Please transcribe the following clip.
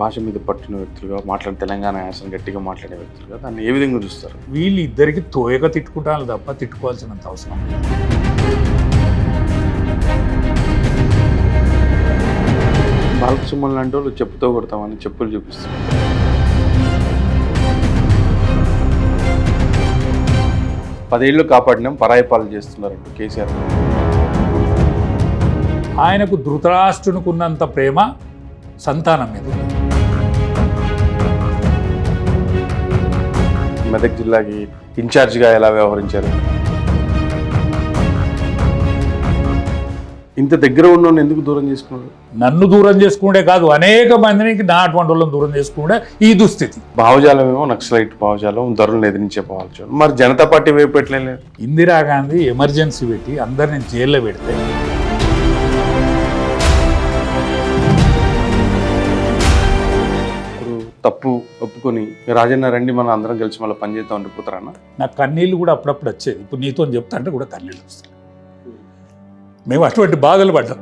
భాష మీద పట్టిన వ్యక్తులుగా మాట్లాడే తెలంగాణ యాసను గట్టిగా మాట్లాడే వ్యక్తులుగా దాన్ని ఏ విధంగా చూస్తారు? వీళ్ళు ఇద్దరికి తోయగా తిట్టుకుంటాను తప్ప తిట్టుకోవాల్సినంత అవసరం. బాలకృష్ణ లాంటి వాళ్ళు చెప్పుతో కొడతామని చెప్పులు చూపిస్తారు. పదేళ్ళు కాపాడినాం పరాయి పాలు చేస్తున్నారు కేసీఆర్. ఆయనకు ధృతరాష్ట్రునికున్నంత ప్రేమ సంతానం మీద మెదక్ జిల్లాకి ఇన్ఛార్జిగా ఎలా వ్యవహరించారు? ఇంత దగ్గర ఉన్నోడిని ఎందుకు దూరం చేసుకున్నారు? నన్ను దూరం చేసుకుంటే కాదు అనేక మందికి నా అటువంటి వాళ్ళని దూరం చేసుకుంటే ఈ దుస్థితి. భావజాలం ఏమో నక్సలైట్ భావజాలం ధరలను ఎదిరించే భావజాలం. మరి జనతా పార్టీ వైపు పెట్టలేదు ఇందిరాగాంధీ ఎమర్జెన్సీ పెట్టి అందరిని జైల్లో పెడితే తప్పు ఒప్పుకొని రాజన్న రండి మనం అందరం కలిసి మళ్ళీ పనిచేద్దాం ఉండిపోతారన్న నాకు కన్నీళ్ళు కూడా అప్పుడప్పుడు వచ్చేది. ఇప్పుడు నీతో చెప్తా అంటే కూడా కన్నీళ్ళు వస్తాయి. మేము అటువంటి బాధలు పడ్డాం.